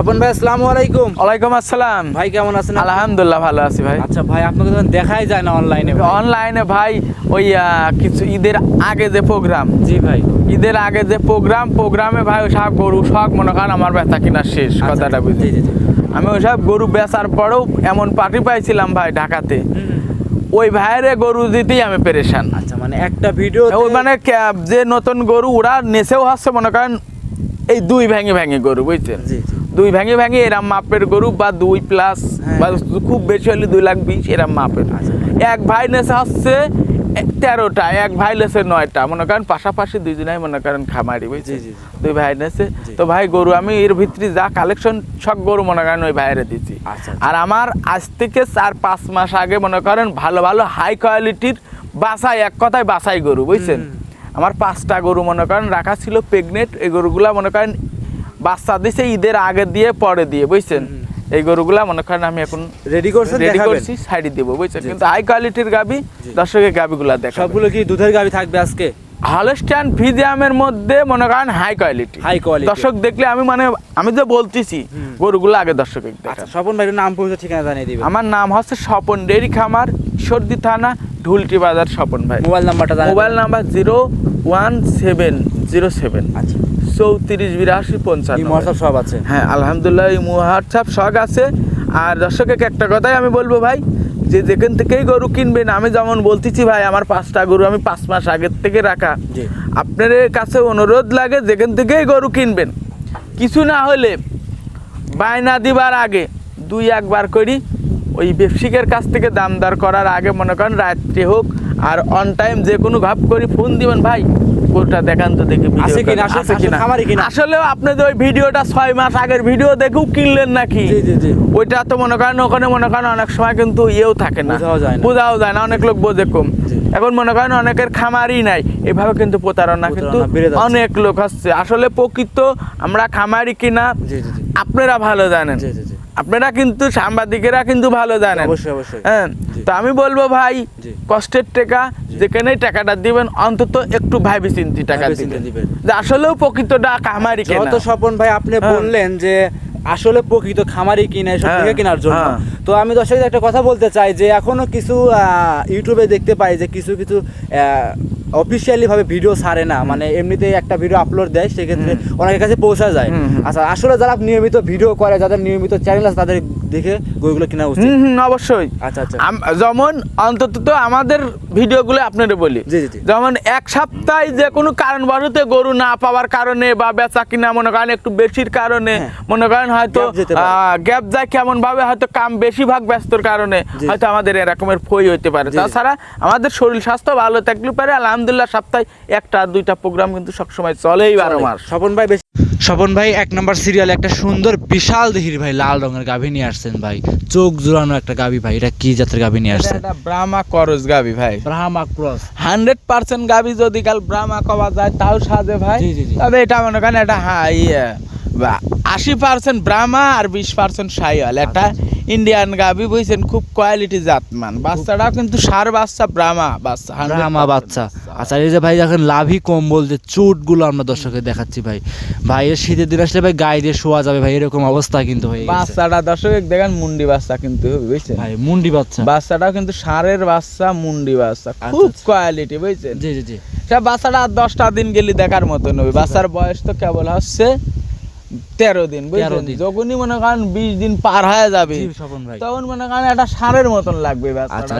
স্বপন ভাই আসসালামু আলাইকুম। ওয়ালাইকুম আসসালাম। ভাই কেমন আছেন? আলহামদুলিল্লাহ ভালো আছি ভাই। আচ্ছা ভাই আপনাকে তো দেখাই যায় না অনলাইনে অনলাইনে ভাই ওই কিছু ঈদের আগে যে প্রোগ্রাম জি ভাই। ঈদের আগে যে প্রোগ্রাম প্রোগ্রামে ভাই ওই সব গরু সব মনে করেন আমার ব্যথা কিনা শেষ আচ্ছা, কথাটা বুঝি। আমি ওইসব গরু বেচার পরেও এমন পার্টি পাইছিলাম ভাই ঢাকাতে। ওই ভাইয়েরে গরু দিতেই আমি পেরেশান। আচ্ছা মানে একটা ভিডিও ওই মানে যে নতুন গরু ওরা নেচেও হচ্ছে মনে করেন এই দুই ভেঙে ভেঙে গরু বুঝছেন। দুই ভেঙে ভেঙে এরম মাপের গরু বা দুই প্লাস হ্যাঁ। বা খুব বেশি হলে দুই লাখ বিশ এরম মাপের। আচ্ছা। এক ভাই নেশা হচ্ছে তেরোটা এক ভাই লেছে নয়টা। মনে করেন পাশাপাশি দুইজনাই মনে করেন খামারি জি। দুই ভাই নেছে। তো ভাই গরু আমি এর ভিতরে যা কালেকশন সব গরু মনে করেন ওই ভাইয়েরে দিচ্ছি আচ্ছা, আর আমার আজ থেকে চার পাঁচ মাস আগে মনে করেন ভালো ভালো হাই কোয়ালিটির বাসাই এক কথায় বাসাই গরু বুঝছেন? আমার পাঁচটা গরু মনে করেন রাখা ছিল প্রেগনেন্ট এই গরুগুলা মনে করেন বাচ্চা দিছে ঈদের আগে দিয়ে পরে দিয়ে বুঝছেন? এই গরুগুলা মনে করেন আমি এখন রেডি করছেন রেডি? করছি সাইডে দিব বুঝছেন? কিন্তু হাই কোয়ালিটির গাবি দর্শকের গাবিগুলা দেখ সবগুলো কি দুধের গাবি থাকবে আজকে? হলস্টাইন ফিজিয়ামের মধ্যে মনে করেন হাই কোয়ালিটি High quality। দর্শক দেখলে আমি মানে আমি যে বলতেছি গরুগুলো আগে দর্শক আচ্ছা স্বপন ভাই নাম পরিচয় ঠিকানা জানিয়ে দিবেন। আমার নাম হচ্ছে স্বপন ডেরি খামার সর্দি থানা ঢুলটি বাজার স্বপন ভাই। মোবাইল নাম্বারটা mobile number zero one seven zero seven আচ্ছা। চৌত্রিশ বিরাশি পঞ্চান্ন। সব আছে। হ্যাঁ আলহামদুলিল্লাহ এই হোয়াটসঅ্যাপ শখ আছে। আর দর্শককে একটা কথাই আমি বলব ভাই? যে যেখান থেকেই গরু কিনবেন আমি যেমন বলতেছি ভাই আমার পাঁচটা গরু আমি পাঁচ মাস আগের থেকে রাখা। জি। আপনাদের কাছে অনুরোধ লাগে যেখান থেকেই গরু কিনবেন। কিছু না হলে বায়না দিবার আগে দুই একবার করি। ওই ব্যবসায়িকের কাছ থেকে দাম দর করার আগে মনে করেন রাত্রে হোক আর অন টাইম যে কোনো ভাব করি ফোন দিবেন ভাই। গরুটা দেখান তো দেখি আছে কিনা? আছে আসলে খামারি কিনা? আসলেও আপনাদের ওই ভিডিওটা ছয় মাস আগের ভিডিও দেখেও কিনলেন নাকি জি, জি, জি। ওইটা তো মনে করেন ওখানে মনে করেন অনেক সময় কিন্তু ইয়েও থাকে না বোঝাও যায় না। বোঝাও যায় না অনেক লোক বোঝে কম এখন মনে করেন অনেকের খামারই নাই এভাবে কিন্তু প্রতারণা কিন্তু। অনেক লোক হচ্ছে আসলে প্রকৃত আমরা খামারি কিনা। আপনারা ভালো জানেন। আপনারা কিন্তু সাংবাদিকেরা কিন্তু ভালো জানেন অবশ্যই, অবশ্যই। হ্যাঁ তো আমি বলব ভাই কষ্টের টাকা যেখানেই টাকাটা দিবেন অন্তত একটু ভাবি চিন্তি টাকা দিবেন। যে আসলেও প্রকৃতটা খামারি কেনা যত স্বপন ভাই আপনি হ্যাঁ। বললেন যে আসলে প্রকৃত খামারি কিনে এসব হ্যাঁ, থেকে কেনার জন্য হ্যাঁ। তো আমি দর্শকদের একটা কথা বলতে চাই যে এখনও কিছু আহ, ইউটিউবে দেখতে পাই যে কিছু কিছু অফিসিয়ালি ভাবে ভিডিও ছাড়ে না মানে এমনিতে একটা ভিডিও আপলোড দেয় সেক্ষেত্রে অনেকের কাছে পৌঁছা যায়। আচ্ছা আসলে যারা নিয়মিত ভিডিও করে যাদের নিয়মিত চ্যানেল আছে তাদের দেখে গরুগুলো কেনা উচিত। হুম হুম অবশ্যই। আচ্ছা আচ্ছা। যেমন অন্তত তো আমাদের ভিডিওগুলো আপনাদের বলি। জি, জি। যেমন এক সপ্তাহে যে কোনো কারণ কারণবশতে গরু না পাওয়ার কারণে বা বেচা কিনা মনে করেন একটু বেশির কারণে হ্যাঁ। মনে করেন হয়তো। গ্যাপ যায় কেমন ভাবে হয়তো কাম বেশিরভাগ ব্যস্তর কারণে হয়তো আমাদের এরকমের ফই হইতে পারে। তাছাড়া আমাদের শরীর স্বাস্থ্য ভালো থাকলে পারে আলহামদুলিল্লাহ সপ্তাহে একটা দুইটা প্রোগ্রাম কিন্তু সবসময় চলেই বারো মাস। স্বপন ভাই বেশি স্বপন ভাই এক নম্বর সিরিয়ালে একটা সুন্দর বিশাল দেহির ভাই লাল রঙের গাভী নিয়ে আসছেন ভাই। চোখ জোড়ানো একটা গাবি ভাই এটা কি জাতের গাবি নিয়ে এটা আসছেন? একটা ব্রাহ্মা করস গাবি ভাই। ব্রাহ্মা ক্রস। হান্ড্রেড পার্সেন্ট গাবি যদি কাল ব্রাহ্মা কবা যায় তাও সাজে ভাই। তবে এটা মনে করেন এটা হ্যাঁ ইয়ে আশি পার্সেন্ট ব্রাহ্মা আর বিশ পার্সেন্ট সাইওয়াল একটা ইন্ডিয়ান গাবি বুঝছেন খুব কোয়ালিটি জাতমান। বাচ্চাটাও কিন্তু সার বাচ্চা ব্রাহ্মা বাচ্চা 100% ব্রাহ্মা বাচ্চা। আচ্ছা এই যে ভাই দেখেন লাভি কম্বল যে চুটগুলো আমরা দর্শকের দেখাচ্ছি ভাই। ভাই এর শীতের দিন আসলে ভাই গায়ে দিয়ে শোয়া যাবে ভাই এরকম অবস্থা কিন্তু হয়ে গেছে। বাচ্চাটা দর্শক দেখেন মুন্ডি বাচ্চা কিন্তু বুঝছেন? ভাই মুন্ডি বাচ্চা। বাচ্চাটাও কিন্তু সারের বাচ্চা মুন্ডি বাচ্চা আচ্ছা, খুব আচ্ছা। কোয়ালিটি বুঝছেন? জি জি জি। বাচ্চাটা আর দশটা দিন গেলে দেখার মতন হবে। বাচ্চার বয়স তো কেবল হচ্ছে তেরো দিন বুঝলেন যখনই মনে করেন বিশ দিন পার হয়ে যাবে তখন মনে করেন একটা সারের মতন লাগবে আচ্ছা?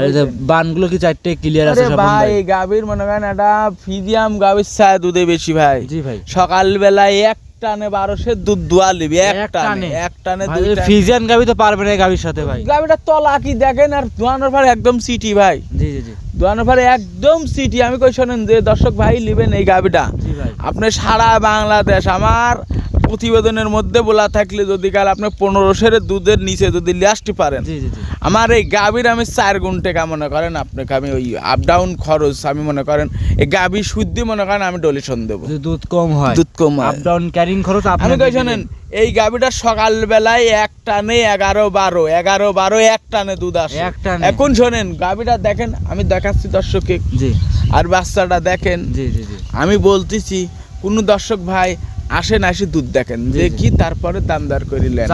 বানগুলো কি চারটে ক্লিয়ার আছে ভাই গাভীর মনে করেন একটা ফিজিয়াম গাভীর ছায়া দুধে বেশি ভাই। জি ভাই। সকাল বেলায় এক টানে বারোশো দুধ দোয়া লিবি এক টানে? এক টানে। ফিজিয়ান গাভী তো পারবে না গাভীর সাথে ভাই। গাভীটা তলা কি দেখেন আর দোয়ানোর পর একদম সিটি ভাই। জি জি জি। দোয়ানোর পরে একদম সিটি আমি কই শোনেন যে দর্শক ভাই লিবেন এই গাভীটা। আপনি সারা বাংলাদেশ আমার প্রতিবেদনের মধ্যে বলা থাকলে যদি কাল আপনি পনেরো সেরের দুধের নিচে যদি লিয়াসটি পারেন আমার এই গাভীর আমি চার গুণ টাকা মনে করেন আপনাকে আমি ওই আপ ডাউন খরচ আমি মনে করেন এই গাভী শুদ্ধি মনে করেন আমি ডলিশন দেবো। দুধ কম হয় দুধ কম। আপ ডাউন ক্যারিং খরচ আপনি কই শোনেন এই গাভীটা সকাল বেলায় এক টানে এগারো বারো এগারো বারো এক টানে দুধ আসে? এখন শোনেন গাভীটা দেখেন আমি দেখাচ্ছি দর্শককে। আর বাচ্চাটা দেখেন। জি জি জি। আমি বলতেছি কোনো দর্শক ভাই আসেন আসে দুধ দেখেন। দেখি তারপরে দাম দর করিলেন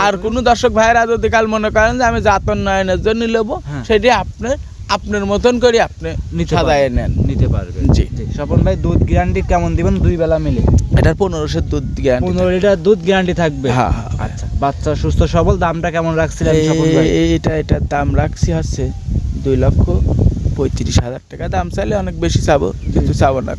আর। কোন দর্শক ভাইরা যদি কাল মনে করেন যে আমি জাত উন্নয়নের জন্য নেব হ্যাঁ। সেটি আপনি আপনার মতন করে আপনি নিতে সাজায় নেন নিতে পারবেন জি। স্বপন ভাই দুধ গ্যারান্টি কেমন দিবেন দুই বেলা মিলে এটার পনেরোশো দুধ গ্যারান্টি পনেরো লিটার দুধ গ্যারান্টি থাকবে হ্যাঁ, হ্যাঁ, হ্যাঁ। আচ্ছা বাচ্চা সুস্থ সবল দামটা কেমন রাখছিলেন স্বপন ভাই এটা এটার দাম রাখছি হচ্ছে দুই লক্ষ পঁয়ত্রিশ হাজার টাকা দাম চাইলে অনেক বেশি চাবো কিন্তু চাবো না।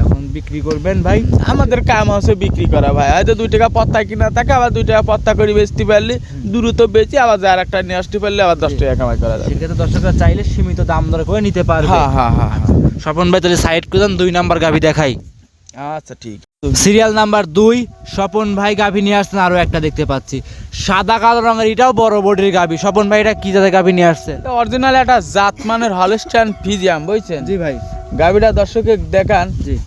এখন বিক্রি করবেন ভাই? আমাদের কাম আছে বিক্রি করা ভাই। হয়তো দুই টাকা পত্তা কিনা থাকে আবার দুই টাকা পত্তা করে বেচতে পারলে দ্রুত বেচি আবার যার একটা নিয়ে আসতে পারলে আবার দশ টাকা কামাই করা যাবে। সেক্ষেত্রে দর্শকরা চাইলে সীমিত দাম দর করে নিতে পারবে। হ্যাঁ হ্যাঁ হ্যাঁ হ্যাঁ। স্বপন ভাই তাহলে সাইড করে দেন দুই নাম্বার গাভি দেখাই। আচ্ছা ঠিক। সিরিয়াল নাম্বার দুই স্বপন ভাই গাভি নিয়ে আসছেন আরও একটা দেখতে পাচ্ছি। সাদা কালো রঙের এটাও বড় বডির গাভি। স্বপন ভাই এটা কি জাতের গাভি নিয়ে আসছেন? অরিজিনাল একটা জাত মানের হলস্টাইন ফিজিয়াম বুঝছেন? জি ভাই। দর্শকে দেখান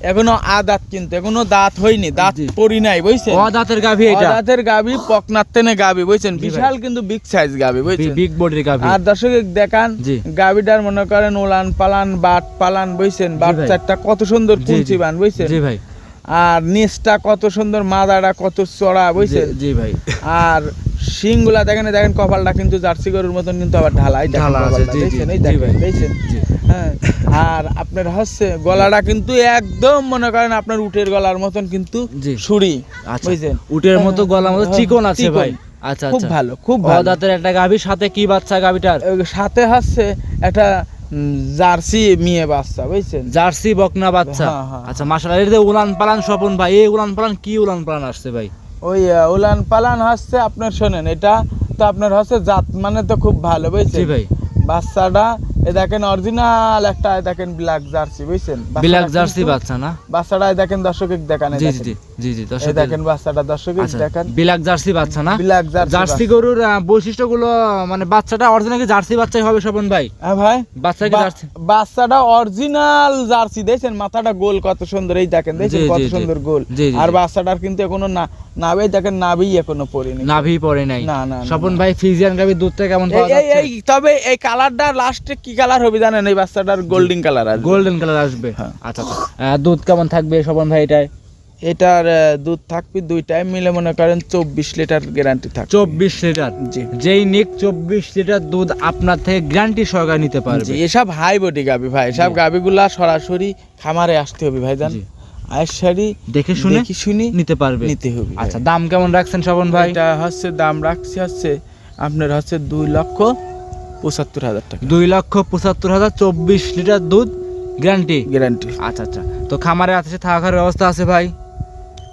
এখনও আ দাঁত কিন্তু এখনও দাঁত হয়নি দাঁত। পড়ি নাই বুঝছেন? দাঁতের গাভি এটা। দাঁতের গাবি পকনাত্তেনে গাবি বুঝছেন? বিশাল কিন্তু বিগ সাইজ গাবি বুঝছেন? বিগ বডির গাভি। আর দর্শকে দেখান জি। গাবিটার মনে করেন ওলান পালান বাট পালান বুঝছেন? বাট চারটা কত সুন্দর। কুলচি বান বুঝছেন? জি ভাই। আর নিচটা কত সুন্দর মাদাটা কত চড়া বুঝছেন? জি- ভাই। আর শিংগুলা দেখেন দেখেন কপালটা কিন্তু জার্সি গরুর মতন কিন্তু আবার ঢালাই দেখেন। হ্যাঁ আর আপনার হচ্ছে গলাটা কিন্তু একদম মনে করেন আপনার উটের গলার মতন কিন্তু জি। সুরি আচ্ছা বুঝছেন? উটের মতো গলার মতো হ্যাঁ, চিকন আছে ভাই। আচ্ছা খুব আচ্ছা। ভালো খুব ভালো। দাঁতের একটা গাভির সাথে কি বাচ্চা গাভিটার? সাথে হচ্ছে একটা জার্সি মেয়ে বাচ্চা বুঝছেন? জার্সি বকনা বাচ্চা। হ্যাঁ, হ্যাঁ। আচ্ছা মাশাআল্লাহ এর উলান পালান স্বপন ভাই এই উলান পালান কি উলান পালান আসছে ভাই? ওই উলান পালান হচ্ছে আপনার শোনেন এটা তো আপনার হচ্ছে জাত মানে তো খুব ভালো বুঝছেন? ভাই। বাচ্চাটা এ দেখেন অরিজিনাল একটা দেখেন ব্ল্যাক জার্সি বুঝছেন? ব্ল্যাক জার্সি বাচ্চা না? বাচ্চাটা দেখেন দর্শকে দেখান জি জি দেখেন। জি জি দর্শক দেখেন বাচ্চাটা দর্শকে আচ্ছা দেখেন। ব্ল্যাক জার্সি বাচ্চা না? ব্ল্যাক জার্সি গরুর বৈশিষ্ট্যগুলো মানে বাচ্চাটা অরিজিনাল কি জার্সি বাচ্চাই হবে স্বপন ভাই? হ্যাঁ ভাই। বাচ্চা কি জার্সি? বাচ্চাটা অরিজিনাল জার্সি দেখছেন? মাথাটা গোল কত সুন্দর এই দেখেন দেখছেন জি, কত। সুন্দর গোল। আর বাচ্চাটার কিন্তু এখনও না নাভি দেখেন নাভি এখনও পড়েনি নাভি পড়ে নাই। না, না, স্বপন ভাই ফিজিয়ান গাভি দুধটা কেমন পাওয়া যাচ্ছে? এই তবে এই কালারটা লাস্টে কি কালার হবে জানেন? এই বাচ্চাটার গোল্ডেন কালার আসবে। গোল্ডেন কালার আসবে। হ্যাঁ। আচ্ছা আচ্ছা। দুধ কেমন থাকবে স্বপন ভাই এটায়? এটার দুধ থাকবে দুই টাইম মিলে মনে করেন চব্বিশ লিটার গ্যারান্টি থাকবে। চব্বিশ লিটার? জি। যেই নিক চব্বিশ লিটার দুধ আপনার থেকে গ্যারান্টি সহকারে নিতে পারবে। এসব হাই বডি গাবি ভাই এসব। গাবিগুলা সরাসরি খামারে আসতে হবে ভাই জান। আয়সারি দেখে শুনে দেখি শুনি নিতে পারবে। নিতে হবে আচ্ছা দাম কেমন রাখছেন স্বপন ভাই? এটা হচ্ছে দাম রাখছি হচ্ছে আপনার হচ্ছে দুই লক্ষ পঁচাত্তর হাজার টাকা। দুই লক্ষ পঁচাত্তর হাজার চব্বিশ লিটার দুধ গ্যারান্টি গ্যারান্টি আচ্ছা আচ্ছা। তো খামারে আছে থাকার ব্যবস্থা আছে ভাই?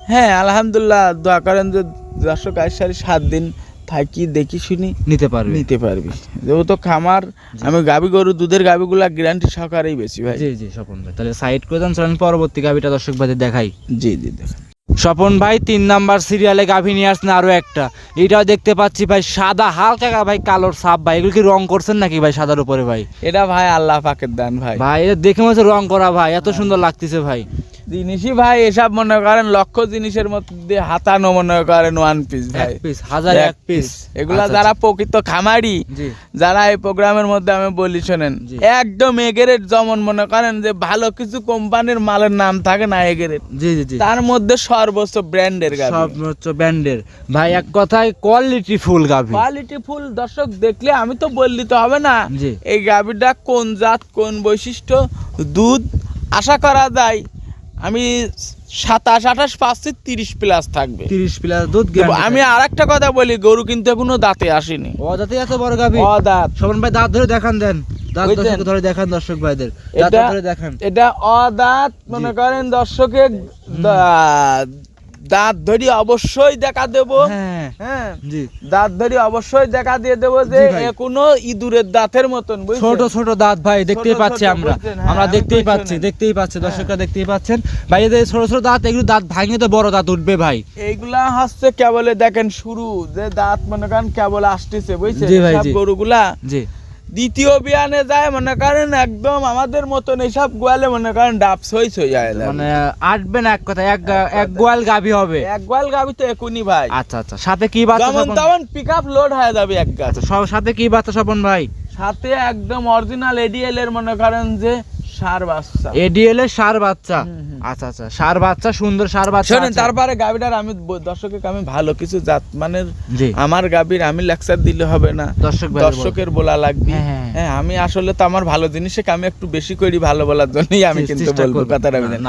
হ্যাঁ আলহামদুলিল্লাহ দোয়া করেন যে দর্শক আয়সারি সাত দিন থাকি দেখি শুনি নিতে পারবি। নিতে পারবি। যেহেতু খামার আমি গাবি গরু দুধের গাবিগুলা গ্যারান্টি সহকারেই বেশি ভাই। জি জি স্বপন ভাই। তাহলে সাইড করে দেন চলেন পরবর্তী গাভিটা দর্শক ভাইদের দেখাই। জি জি দেখেন। স্বপন ভাই তিন নাম্বার সিরিয়ালে গাভী নিয়ে আসছেন আরও একটা। এটাও দেখতে পাচ্ছি ভাই সাদা হালকা গা ভাই কালোর সাপ ভাই। এগুলো কি রং করছেন নাকি ভাই সাদার উপরে ভাই? এটা ভাই আল্লাহ পাকের দান ভাই। ভাই এটা দেখে মনে হচ্ছে রং করা ভাই এত সুন্দর লাগতেছে ভাই। জিনিসই ভাই এসব মনে করেন লক্ষ জিনিসের মধ্যে হাতানো মনে করেন ওয়ান পিস ভাই। পিস হাজার এক পিস এগুলা আচ্ছা, যারা প্রকৃত খামারি যারা এই প্রোগ্রামের মধ্যে আমি বলি শোনেন একদম এগেরেট যেমন মনে করেন যে ভালো কিছু কোম্পানির মালের নাম থাকে না এগেরেট। জি জি তার মধ্যে সর্বোচ্চ ব্র্যান্ডের গাড়ি সব হচ্ছে ব্যান্ডের ভাই এক কথায় কোয়ালিটি ফুল গাভী। কোয়ালিটি ফুল দর্শক দেখলে আমি তো বললি তো হবে না। এই গাভীটা কোন জাত কোন বৈশিষ্ট্য দুধ আশা করা যায়। আমি সাতাশ আঠাশ পাচ্ছি তিরিশ প্লাস থাকবে। তিরিশ প্লাস দুধ আমি আমি আর একটা কথা বলি গরু কিন্তু এখনও দাঁতে আসেনি। ও দাঁতে এত বড় গাভী? দাঁত শোভন ভাই দাঁত ধরে দেখান দেন। দাঁত দর্শক ধরে দেখান দর্শক ভাইদের। দাঁত এটা- ধরে দেখান। এটা অদাঁত মনে করেন দর্শকে দা- দাঁত ধরি অবশ্যই দেখা দেব। হ্যাঁ। হ্যাঁ। দাঁত ধরি অবশ্যই দেখা দিয়ে দেবো যে। এখনও ইঁদুরের দাঁতের মতন ছোট ছোট দাঁত ভাই দেখতেই পাচ্ছি আমরা। হ্যাঁ, আমরা দেখতেই পাচ্ছি দেখতেই পাচ্ছি দর্শকরা দেখতেই পাচ্ছেন। ভাই এদের ছোট ছোট দাঁত এগুলো দাঁত ভাঙে তো বড় দাঁত উঠবে ভাই। এইগুলা হচ্ছে কেবলে দেখেন শুরু যে দাঁত মনে করেন কেবল আসতেছে বুঝছেন? গরুগুলা জি। দ্বিতীয় বিয়ানে যায় মনে করেন একদম আমাদের মতন এইসব গোয়ালে মনে করেন ডাব সই সই যায় মানে আসবেন এক কথা এক এক গোয়াল গাভী হবে। এক গোয়াল গাবি তো একুনি ভাই। আচ্ছা আচ্ছা। সাথে কি বাচ্চা যেমন তেমন পিক আপ লোড হয়ে যাবে এক গাছ আচ্ছা সব সাথে কি বাচ্চা স্বপন ভাই? সাথে একদম অরিজিনাল এডিএল এর মনে করেন যে সার বাচ্চা। এডিএল এর সার বাচ্চা। আচ্ছা আচ্ছা। সার বাচ্চা সুন্দর সার বাচ্চা শোনেন তারপরে গাবিটার আমি দর্শকের আমি ভালো কিছু জাত মানের আমার গাবির আমি লেকচার দিলে হবে না। দর্শক দর্শকের বলা লাগবে। হ্যাঁ, হ্যাঁ। হ্যাঁ আমি আসলে তো আমার ভালো জিনিসে আমি একটু বেশি করি ভালো বলার জন্যই আমি কিন্তু বলব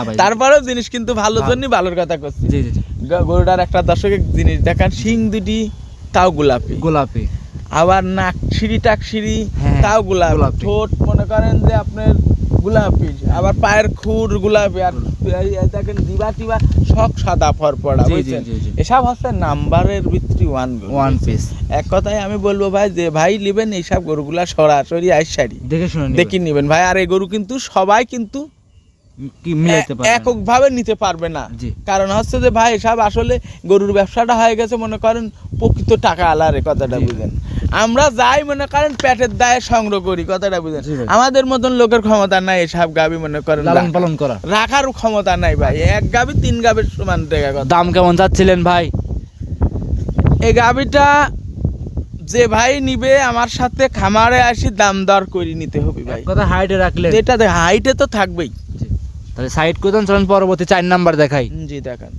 ভাই। তারপরেও জিনিস কিন্তু ভালো। জন্যই ভালোর কথা করছি। গরুটার একটা দর্শকের জিনিস দেখান শিং দুটি তাও গোলাপি। গোলাপি। আবার নাক সিঁড়ি টাক সিঁড়ি হ্যাঁ, তাও গোলাপি। গোলাপি। ঠোঁট মনে করেন যে আপনার গোলাপি আবার পায়ের খুর গোলাপি আর দেখেন দিবা টিবা সাদা ফরপড়া বুঝছেন। এসব হচ্ছে নাম্বারের ভিত্তি ওয়ান ওয়ান পিস এক কথায় আমি বলব ভাই যে ভাই নেবেন এইসব গরুগুলা সরাসরি আইসারি দেখে শুনে নিবেন। নেবেন ভাই আর এই গরু কিন্তু সবাই কিন্তু এককভাবে নিতে পারবে না। কারণ হচ্ছে যে ভাই এসব আসলে গরুর ব্যবসাটা হয়ে গেছে মনে করেন প্রকৃত টাকা আলারে কথাটা। বুঝেন আমরা যাই মনে করেন পেটের দায়ে সংগ্রহ করি কথাটা বুঝেন? আমাদের মতন লোকের ক্ষমতা নাই এসব গাবি মনে করেন লালন পালন করা। রাখার ক্ষমতা নাই ভাই এক গাবি তিন গাবির সমান টাকা দাম কেমন চাচ্ছিলেন ভাই? এই গাবিটা যে ভাই নিবে আমার সাথে খামারে আসি দাম দর করে নিতে হবে ভাই। কথা হাইটে রাখলেন। যেটা হাইটে তো থাকবেই। তাহলে সাইড করে দেন চলেন পরবর্তী চার নাম্বার দেখাই। জি দেখান।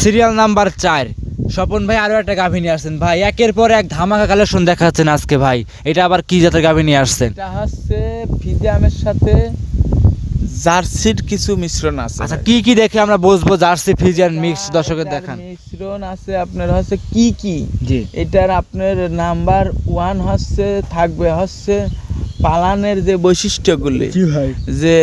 সিরিয়াল নাম্বার চার। স্বপন ভাই আরও একটা গাভী নিয়ে আসছেন। ভাই একের পর এক ধামাকা কালেকশন দেখাচ্ছেন আজকে ভাই। এটা আবার কি জাতের গাভী নিয়ে আসছেন? এটা হচ্ছে ফিজিয়ামের সাথে জার্সির কিছু মিশ্রণ আছে আচ্ছা। কি কি দেখে আমরা বুঝব জার্সি ফিজিয়ান মিক্স দর্শকের দেখান। মিশ্রণ আছে আপনার হচ্ছে কি কি? জি। এটার আপনার নাম্বার ওয়ান হচ্ছে থাকবে হচ্ছে পালানের যে বৈশিষ্ট্যগুলি যে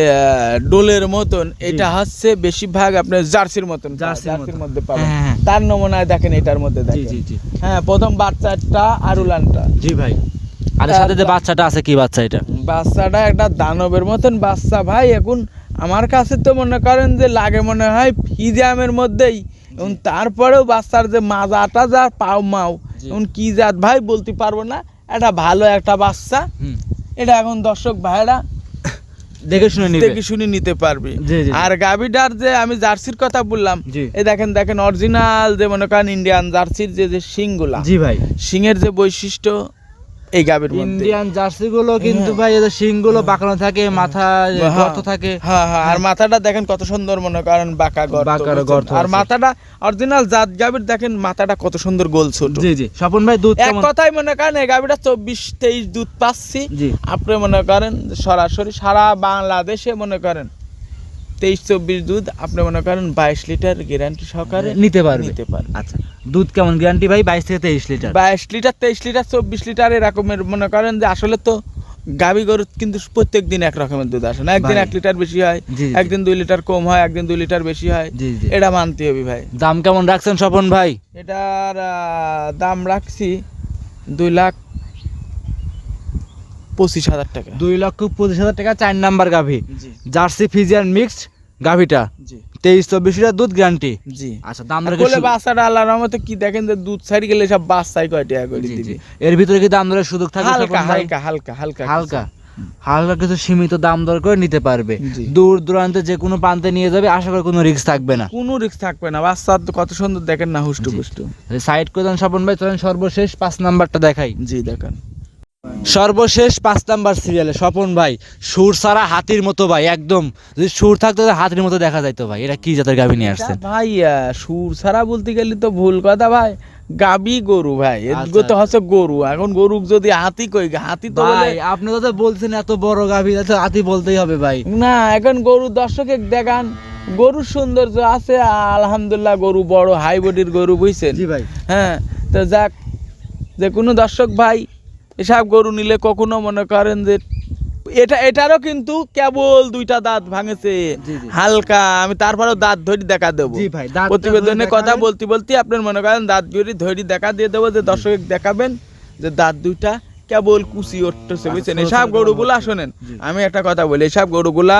ডোলের মতন এটা হচ্ছে বেশিরভাগ আপনার জার্সির মতন জার্সির মধ্যে পাবেন। হ্যাঁ, হ্যাঁ। তার নমুনায় দেখেন এটার মধ্যে দেখেন। হ্যাঁ প্রথম বাচ্চাটা আর উলানটা। জি ভাই। আর সাথে যে বাচ্চাটা আছে কি বাচ্চা এটা? বাচ্চাটা একটা দানবের মতন বাচ্চা ভাই এখন আমার কাছে তো মনে করেন যে লাগে মনে হয় ফিজিয়ামের মধ্যেই। এবং তারপরেও বাচ্চার যে মাজাটা যা পাও মাও। এখন কি জাত ভাই বলতে পারব না এটা ভালো একটা বাচ্চা। হুম। এটা এখন দর্শক ভাইরা দেখে শুনে নিতে দেখে শুনে নিতে পারবে। আর গাবিটার যে আমি জার্সির কথা বললাম। এই দেখেন দেখেন অরিজিনাল যে মনে করেন ইন্ডিয়ান জার্সির যে যে শিংগুলা জি ভাই শিংয়ের যে বৈশিষ্ট্য এই গাবির মধ্যে। ইন্ডিয়ান জার্সি গুলো কিন্তু হ্যাঁ। ভাই এদের শিংগুলো বাঁকানো থাকে মাথা হ্যাঁ। গর্ত থাকে। হ্যাঁ হ্যাঁ। আর মাথাটা দেখেন কত সুন্দর মনে করেন বাঁকা গর্ত গর্ত আর মাথাটা অরিজিনাল জাত গাবির দেখেন মাথাটা কত সুন্দর গোল ছোট। জি জি। স্বপন ভাই দুধ এক কথায় মনে করেন এই গাবিটা চব্বিশ তেইশ দুধ পাচ্ছি। আপনি মনে করেন সরাসরি সারা বাংলাদেশে মনে করেন তেইশ চব্বিশ দুধ আপনি মনে করেন বাইশ লিটার গ্যারান্টি সহকারে নিতে পারবে। নিতে পারবে। আচ্ছা দুধ কেমন গ্যারান্টি ভাই? বাইশ থেকে তেইশ লিটার? বাইশ লিটার তেইশ লিটার চব্বিশ লিটার এরকমের মনে করেন যে আসলে তো গাবি গরু কিন্তু প্রত্যেক দিন এক রকমের দুধ আসে না। একদিন এক লিটার বেশি হয়। একদিন দুই লিটার কম হয় একদিন দুই লিটার বেশি হয়। এটা মানতে হবে ভাই। দাম কেমন রাখছেন স্বপন ভাই? এটার দাম রাখছি দুই লাখ পঁচিশ হাজার টাকা। দুই লক্ষ পঁচিশ হাজার টাকা চার নাম্বার গাভী। জার্সি ফিজিয়ান মিক্সড গাভীটা। তেইশ চব্বিশ লিটার দুধ গ্যারান্টি। জি। আচ্ছা দাম বাচ্চাটা আল্লাহর রহমতে কি দেখেন যে দুধ ছাড়ি গেলে সব বাচ্চাই কয় টাকা করে দিবি? এর ভিতরে কি দাম দরের সুযোগ থাকে? হালকা হালকা হালকা হালকা হালকা। হালকা কিছু সীমিত দাম দর করে নিতে পারবে। দূর দূরান্তে যে কোনো প্রান্তে নিয়ে যাবে আশা করি কোনো রিস্ক থাকবে না। কোনো রিস্ক থাকবে না। বাচ্চার তো কত সুন্দর দেখেন না হুষ্টু পুষ্টু সাইড করে দেন স্বপন ভাই চলেন সর্বশেষ পাঁচ নাম্বারটা দেখাই। জি দেখেন। সর্বশেষ পাঁচ নাম্বার সিরিয়ালে স্বপন ভাই সুর ছাড়া হাতির মতো ভাই একদম। যদি সুর থাকতো হাতির মতো দেখা যাইতো ভাই। এটা কি জাতের গাভী নিয়ে আসছে? এটা ভাই সুর ছাড়া বলতে গেলে তো ভুল কথা ভাই। গাবি গরু ভাই। তো আচ্ছা। হচ্ছে গরু। এখন গরু যদি হাতি কই হাতি তো ভাই আপনি তো বলছেন এত বড় গাভী তো হাতি বলতেই হবে ভাই। না এখন গরু দর্শকে দেখান। গরুর সৌন্দর্য আছে আলহামদুলিল্লাহ গরু বড় হাই বডির গরু বুঝছেন? জি ভাই। হ্যাঁ তো যাক যে কোনো দর্শক ভাই এসব গরু নিলে কখনো মনে করেন যে এটা এটারও কিন্তু কেবল দুইটা দাঁত ভাঙেছে। হালকা আমি তারপরেও দাঁত ধরি দেখা দেবো। প্রতিবেদনে কথা বলতে বলতে আপনার মনে করেন দাঁত ধরি ধরি দেখা দিয়ে দেবো যে দর্শক দেখাবেন যে দাঁত দুইটা কেবল কুচি উঠতেছে বুঝছেন? ছোট এসব গরুগুলা শোনেন আমি একটা কথা বলি এসব গরুগুলা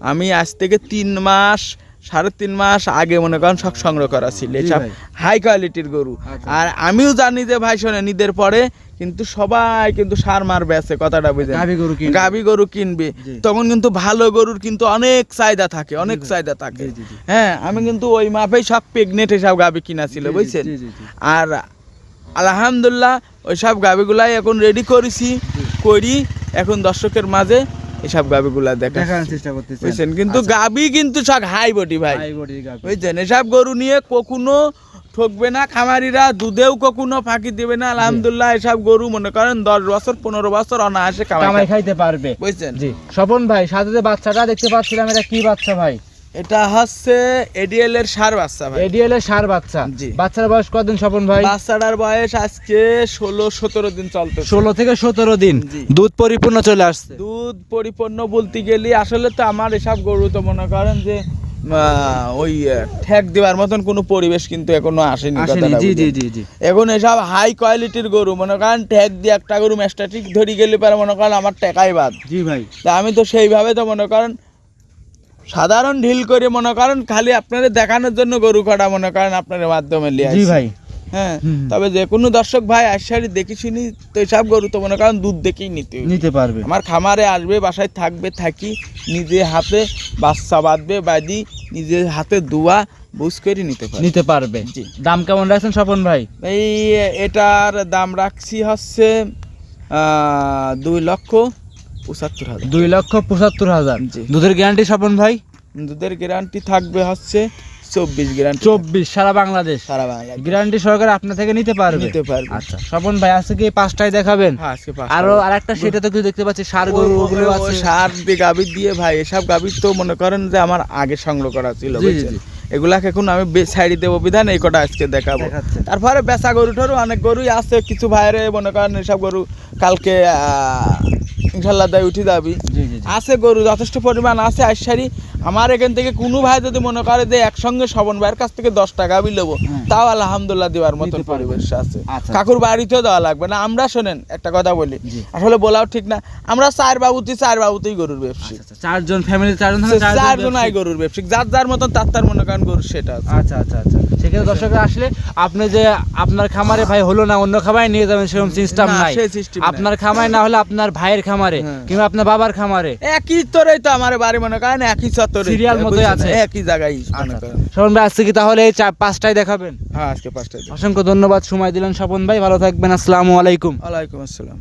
আমি আজ থেকে তিন মাস সাড়ে তিন মাস আগে মনে করেন সব সংগ্রহ করা ছিল এসব হাই কোয়ালিটির গরু। আচ্ছা। আর আমিও জানি যে ভাই শোনেন ঈদের পরে কিন্তু সবাই কিন্তু সার মারবে বেছে কথাটা বুঝে গাভী গরু কিনবে। গাভী গরু কিনবে। তখন কিন্তু ভালো গরুর কিন্তু অনেক চাহিদা থাকে অনেক চাহিদা থাকে। হ্যাঁ আমি কিন্তু ওই মাপেই সব প্রেগনেন্ট সব গাভী কিনা ছিল বুঝছেন। আর আলহামদুলিল্লাহ ওই সব গাভীগুলাই এখন রেডি করেছি করি। এখন দর্শকের মাঝে এসব গাবিগুলা দেখা দেখানোর চেষ্টা বুঝছেন? কিন্তু আচ্ছা। গাবি কিন্তু সব হাই বডি ভাই। হাই। বুঝছেন? এসব গরু নিয়ে কখনো ঠকবে না খামারিরা দুধেও কখনো ফাঁকি দেবে না। আলহামদুলিল্লাহ এসব গরু মনে করেন দশ বছর পনেরো বছর অনায়াসে কামাই খাইতে পারবে। বুঝছেন? জি। স্বপন ভাই সাথে বাচ্চাটা দেখতে পাচ্ছিলাম এটা কি বাচ্চা ভাই? এটা হচ্ছে এডিএল এর সার বাচ্চা ভাই। এডিএল এর সার বাচ্চা। জি। বাচ্চার বয়স কতদিন স্বপন ভাই? বাচ্চাটার বয়স আজকে ষোলো সতেরো দিন চলতে ষোলো থেকে সতেরো দিন। দুধ পরিপূর্ণ চলে আসছে। দুধ পরিপূর্ণ বলতে গেলে আসলে তো আমার এসব গরু তো মনে করেন যে ওই ঠেক দেওয়ার মতন কোনো পরিবেশ কিন্তু এখনও আসেনি আসেনি। জি জি জি জি। এখন এসব হাই কোয়ালিটির গরু মনে করেন ঠেক দিয়ে একটা গরু ম্যাস্টাটিক ধরি গেলে পারে মনে করেন আমার টেকাই বাদ। জি ভাই। তা আমি তো সেইভাবে তো মনে করেন সাধারণ ঢিল করে মনে করেন খালি আপনাদের দেখানোর জন্য গরু কাটা মনে করেন আপনার মাধ্যমে লিয়ে জি ভাই। হ্যাঁ তবে যে কোনো দর্শক ভাই আশারি দেখি শুনি তো এসব গরু তো মনে করেন দুধ দেখেই নিতে নিতে পারবে। আমার খামারে আসবে বাসায় থাকবে থাকি নিজে হাতে বাচ্চা বাঁধবে বাঁধি নিজের হাতে দোয়া বুঝ করে নিতে পারে নিতে পারবে। জি। দাম কেমন রাখছেন স্বপন ভাই? এই এটার দাম রাখছি হচ্ছে আহ, দুই লক্ষ। পঁচাত্তর হাজার। দুই লক্ষ পঁচাত্তর হাজার। জি। দুধের গ্যারান্টি স্বপন ভাই? দুধের গ্যারান্টি থাকবে হচ্ছে চব্বিশ গ্যারান্টি চব্বিশ সারা বাংলাদেশ। সারা বাংলা গ্যারান্টি সরকার আপনার থেকে নিতে পারবে? নিতে পারবে। আচ্ছা স্বপন ভাই আজকে কি পাঁচটায় দেখাবেন? হ্যাঁ আজকে পাঁচটা। আরও আরেকটা সেটা তো কিছু দেখতে পাচ্ছি সার গরু ওগুলো আছে। সার দিয়ে গাভী দিয়ে ভাই এসব গাভীর তো মনে করেন যে আমার আগে সংগ্রহ করা ছিল বুঝছেন? এগুলাকে এখন আমি সাইড দেবো বিধান এই কটা আজকে দেখাবো। তারপরে বেচা গরু টরু অনেক গরুই আছে কিছু ভাইরে মনে করেন এসব গরু কালকে আহ, ইনশাল্লাহ দায় উঠে যাবি। আছে গরু যথেষ্ট পরিমাণ আছে আশারি আমার এখান থেকে কোনো ভাই যদি মনে করে যে একসঙ্গে শ্রবণ ভাইয়ের কাছ থেকে দশ টাকা আমি নেব তাও আলহামদুলিল্লাহ দেওয়ার মতন পরিবেশ আছে। আচ্ছা। কাকুর বাড়িতেও দেওয়া লাগবে না। আমরা শোনেন একটা কথা বলি। আসলে বলাও ঠিক না। আমরা চার বাবুতেই চার বাবুতেই গরুর ব্যবসা আচ্ছা, আচ্ছা, চারজন ফ্যামিলি চারজন চারজন আই গরুর ব্যবসা যার যার মতন তার তার মনে করেন গরুর সেটা আচ্ছা আচ্ছা আচ্ছা। সেক্ষেত্রে দর্শকরা আসলে আপনি যে আপনার খামারে ভাই হলো না অন্য খামারে নিয়ে যাবেন সেরকম সিস্টেম নাই। আপনার খামারে না হলে আপনার ভাইয়ের খামারে হ্যাঁ। কিংবা আপনার বাবার খামারে। একই তোরেই তো আমার বাড়ি মনে করেন একই চত্বরে Serial মতোই আছে। একই জায়গায় মনে আচ্ছা। স্বপন ভাই আজকে কি তাহলে এই পাঁচটায় দেখাবেন? হ্যাঁ আজকে পাঁচটায় অসংখ্য ধন্যবাদ সময় দিলেন স্বপন ভাই ভালো থাকবেন আসসালামু আলাইকুম। ওয়ালাইকুম আসসালাম।